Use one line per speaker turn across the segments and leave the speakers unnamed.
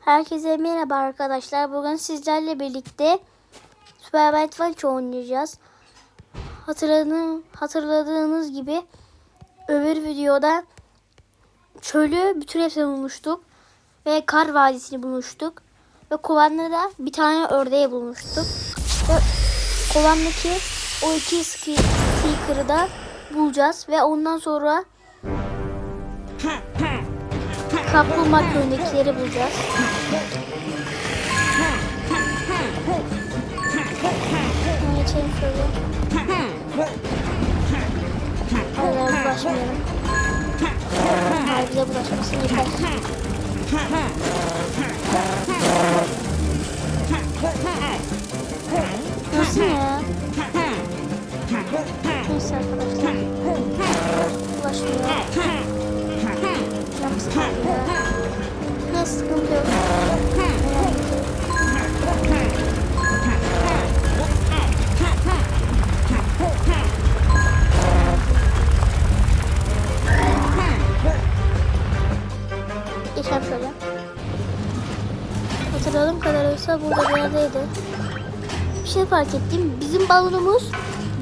Herkese merhaba arkadaşlar. Bugün sizlerle birlikte Super Watch oynayacağız. Hatırladığınız, hatırladığınız gibi öbür videoda çölü bütün hepsini bulmuştuk. Ve kar vadisini bulmuştuk. Ve kovanda da bir tane ördeği bulmuştuk. Ve kovandaki o iki sticker'ı da bulacağız. Ve ondan sonra kaplumbağa köyündekileri bulacağız. Geçelim şöyle. Hayır bulaşmayalım. Hayır bize bulaşmasın yeter. Nasıl ya? Neyse arkadaşlar. Sıkıntı yok. Geçelim şöyle. Hatırladığım kadarıyla burada bir yerdeydi. Bir şey fark ettim. Bizim balonumuz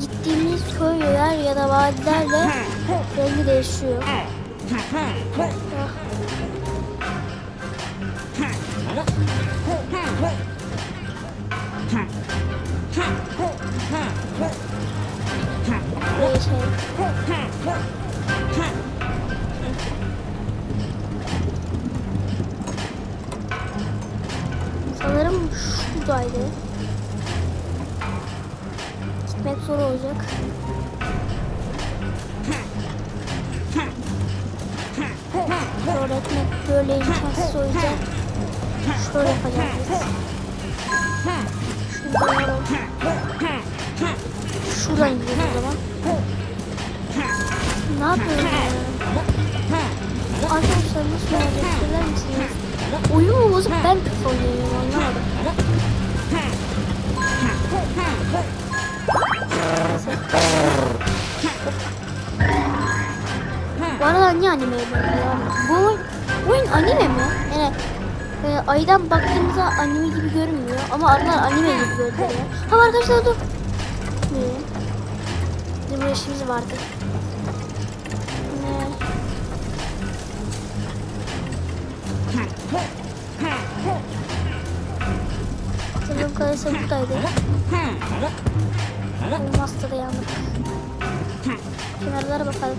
gittiğimiz köyler ya da vadilerle rengi değişiyor. Sanırım şuradaydı. Gitmek zor olacak. Zor etmek böyle imkansız o şöyle yapacağız. Şuradan gidiyoruz o zaman. Ne yapıyorum ya? Arkadaşlar nasıl söyler misiniz? Oyun mu bozup ben kötü oynuyorum anlamadım. Bu arada niye anime yapıyor? Bu oyun, oyun anime mi? Yani e, aydan baktığımızda anime gibi görünmüyor ama arılar anime gibi görünüyor. Ha arkadaşlar dur. Ne? Bizim bir işimiz vardı. Hatırladığım kadarıyla buradaydı. Olmazsa da yandık. Kenarlara bakalım.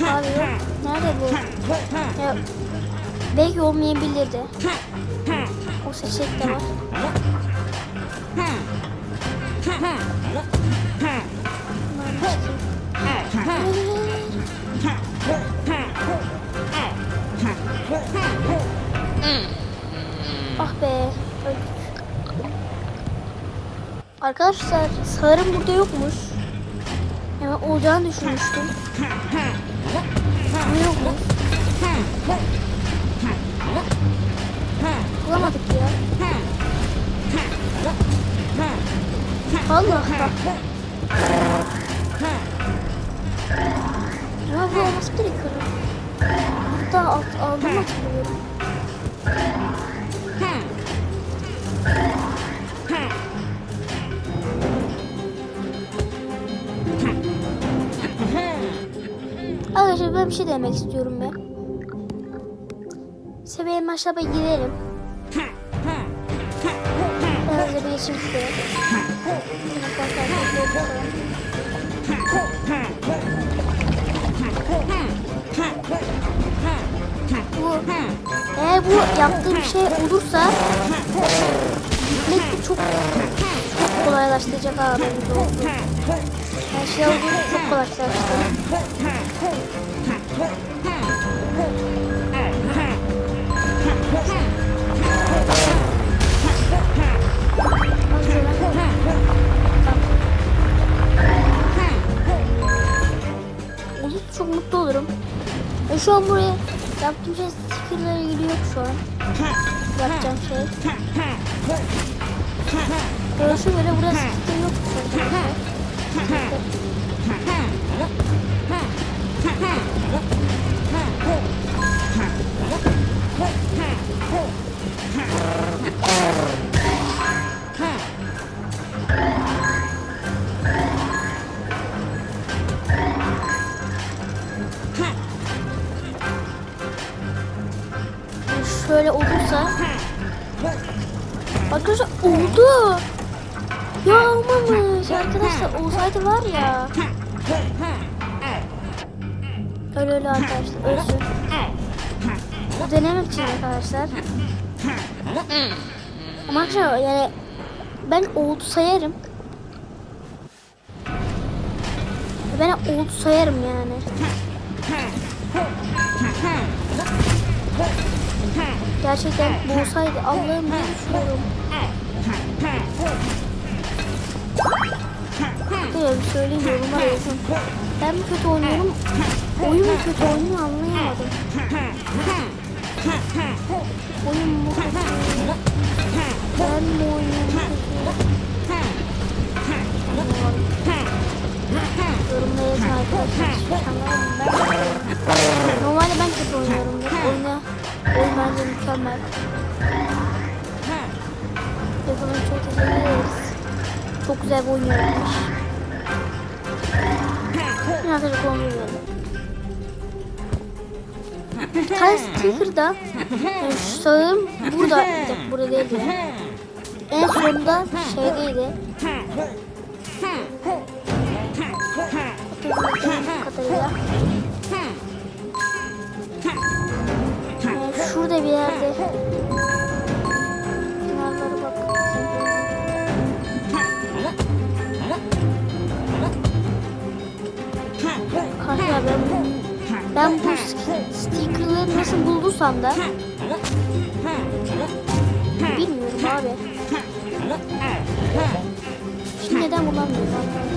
Abi yok. Nerede bu? Ya, belki olmayabilirdi. O seçenek de var. Ah be. Arkadaşlar sağırım burada yokmuş. Yani olacağını düşünmüştüm. Ama yokmuş. Bulamadık ya. Allah bak. Ya bu olması gerekiyor. Hatta alt, aldım hatırlıyorum. Ben bir şey demek istiyorum ben. Seviyeye aşağıya gidelim. Ben hızlı bir kontrol edelim. Bu, eğer bu yaptığım şey olursa de çok çok kolaylaştıracak abi. Her şey olduğunu çok kolaylaştıracak. Olur çok mutlu olurum. E şu an buraya yaptığım şey stickerlara ilgili yok şu an. Yapacağım şey. Şu böyle burası sticker yok. Sticker. Şöyle olursa Arkadaşlar oldu. Ya olmamış. Arkadaşlar olsaydı var ya. Öyle öyle arkadaşlar. Ölsün. Bu denemek için arkadaşlar. Ama arkadaşlar yani ben oldu sayarım. Ben oldu sayarım yani. Gerçekten bu olsaydı Allah'ım ne düşünüyorum. Böyle bir söyleyeyim yorumlara yazın. Ben mi kötü oynuyorum? Oyun mu kötü oynuyor anlayamadım. Oyun mu kötü? Ben mi oynuyorum kötü? Yorumlara yazın arkadaşlar. Ben. Normalde ben kötü oynuyorum. Oyuna, oyun bence mükemmel. Yapımı çok teşekkür ederiz. Çok güzel bir oyun yaratmış. Ne arkadaşlar konu verelim. Bir tane sticker'da yani şu sağım burada, burada değildi. En sonunda şeydeydi. Kadarıyla. Yani şurada bir yerde. Bulduysam da bilmiyorum abi. Şimdi neden bulamıyorum abi?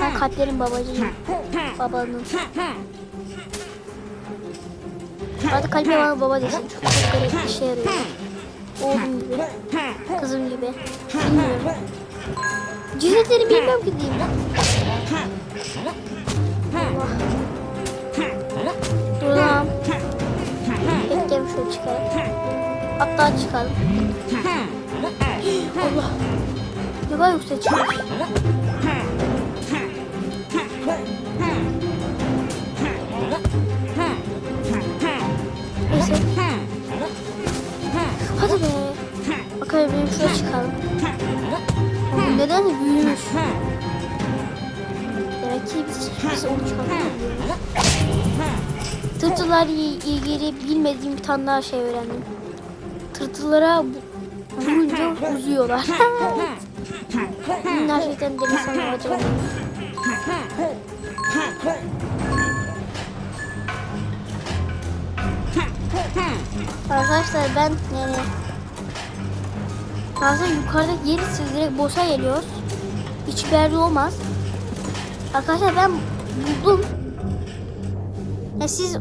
Ben kalplerin babacığım. Babanın. Hadi kalbe bana baba desin. Çok garip işe yarıyor. Oğlum gibi. Kızım gibi. Bilmiyorum. Cinsiyetleri bilmem ki diyeyim. Allah. Duralım. Bekleyelim şöyle çıkalım. Hatta çıkalım. Allah. Ne kadar yüksek çıkmış. Neyse. Hadi be. Bakalım benim şuraya çıkalım. Neden de büyümüş? Demek ki biz, biz onu çıkartamıyoruz. Tırtıllarla ilgili bilmediğim bir tane daha şey öğrendim. Tırtıllara bu- vurunca uzuyorlar. Gerçekten denesem mi acaba? Arkadaşlar ben yani Bazen yukarıda gelirse direkt boss'a geliyoruz. Hiçbir yerde olmaz. Arkadaşlar ben buldum. Ya siz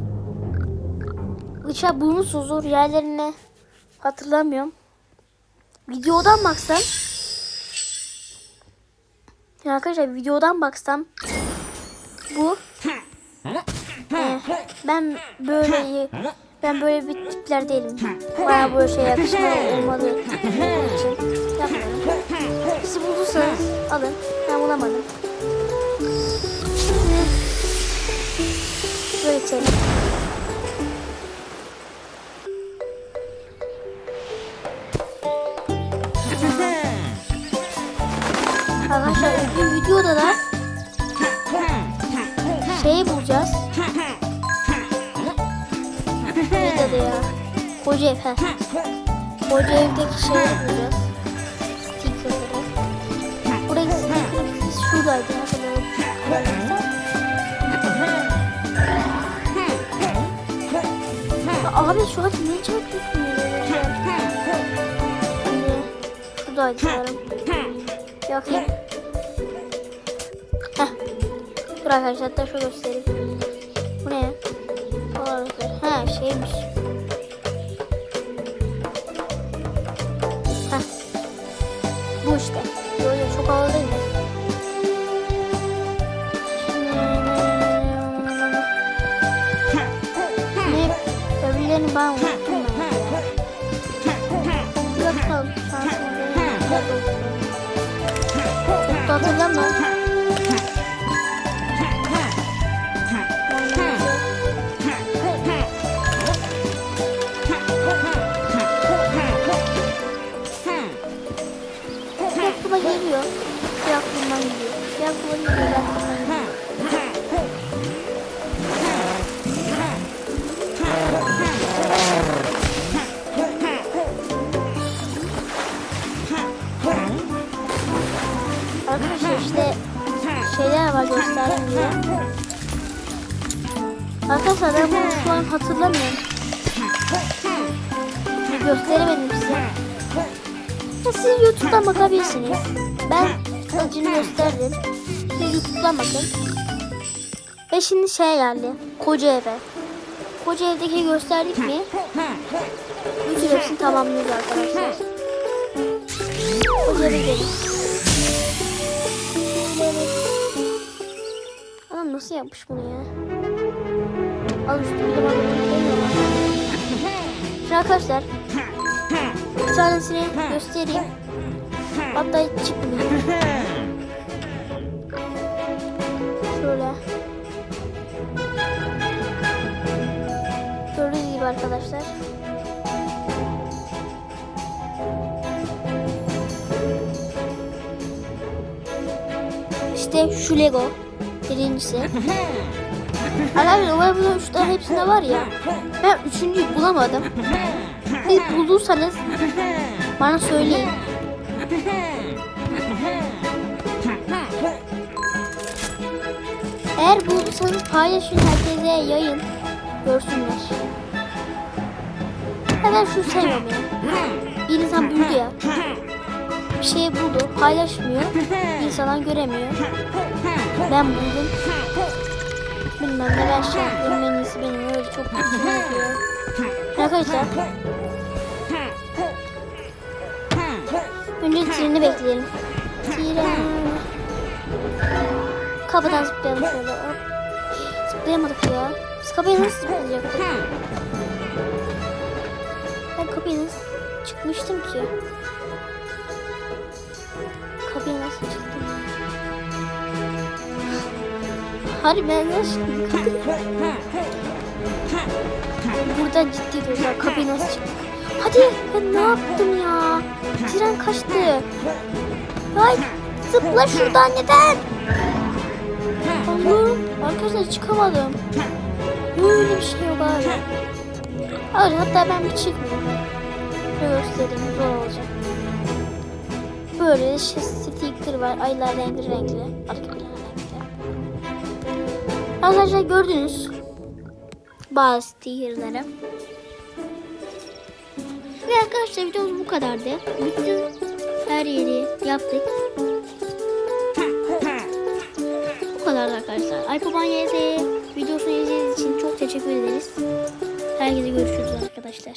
bıçağı bulmuşsunuzdur yerlerini hatırlamıyorum. Videodan baksam ya arkadaşlar videodan baksam bu e, ben böyle ben böyle bir tipler değilim. Bana böyle şey yakışmalı olmadığı için yapmıyorum. Bizi bulursanız alın. Ben bulamadım. İçelim. Arkadaşlar bir videoda da şeyi bulacağız. Neydi ya? Koca ev. Koca evdeki şeyleri bulacağız. Stickerları. Buradaki sticker'ımız şuradaydı. Hatırlıyorum. Abi şu an ne çarpıyorsun ya? Şimdi şuradaydı sanırım. Yakayım. Heh. Dur arkadaşlar hatta şöyle göstereyim. Bu ne? Olabilir. Ha şeymiş. Öbürlerini ben unuttum ben ya. Bir bakalım. Şansıma benim güzel olsun. Çok da hatırlamam. Arkadaşlar ben bunu şu hatırlamıyorum. Gösteremedim size. Ya siz YouTube'dan bakabilirsiniz. Ben acını gösterdim. Siz YouTube'dan bakın. Ve şimdi şeye geldi. Koca eve. Koca evdeki gösterdik mi? Bütün hepsini tamamlıyoruz arkadaşlar. Koca eve gidelim. Nasıl yapmış bunu ya? Al üstü demiyorlar. Şimdi arkadaşlar bir tanesini göstereyim. Hatta hiç çıkmıyor. Şöyle. Gördüğünüz gibi arkadaşlar. İşte şu Lego. Birincisi. Arkadaşlar umarım üç tane hepsinde var ya. Ben üçüncüyü bulamadım. Siz bulursanız bana söyleyin. Eğer bulduysanız paylaşın herkese yayın. Görsünler. Ben şunu sevmiyorum ya. Bir insan buldu ya. Bir şey buldu, paylaşmıyor. İnsanlar göremiyor. Ben buldum. Bilmem neler şey yapıyorum. En iyisi benim öyle çok hoşuma gidiyor. Arkadaşlar. Önce treni bekleyelim. Tren. Kapıdan zıplayalım şöyle. Zıplayamadık ya. Biz kapıya nasıl zıplayacaktık? Ben kapıya nasıl çıkmıştım ki? Kapıya nasıl çıktım? Harbi ben nasıl çıktım? Burada ciddi diyorlar. Kapıya nasıl çıktık? Hadi ben ne yaptım ya? Tren kaçtı. Ay zıpla şuradan neden? Allah'ım arkadaşlar çıkamadım. Böyle bir şey yok. Hayır hatta ben bir çıkmayayım. Göstereyim zor olacak. Böyle şey sticker var. Aylar renkli renkli. Arka plan renkli. Arkadaşlar gördünüz. Bazı stickerları. Ve arkadaşlar videomuz bu kadardı. Bütün her yeri yaptık. Bu kadar arkadaşlar. Alpaban YZ videosunu izlediğiniz için çok teşekkür ederiz. Herkese görüşürüz arkadaşlar.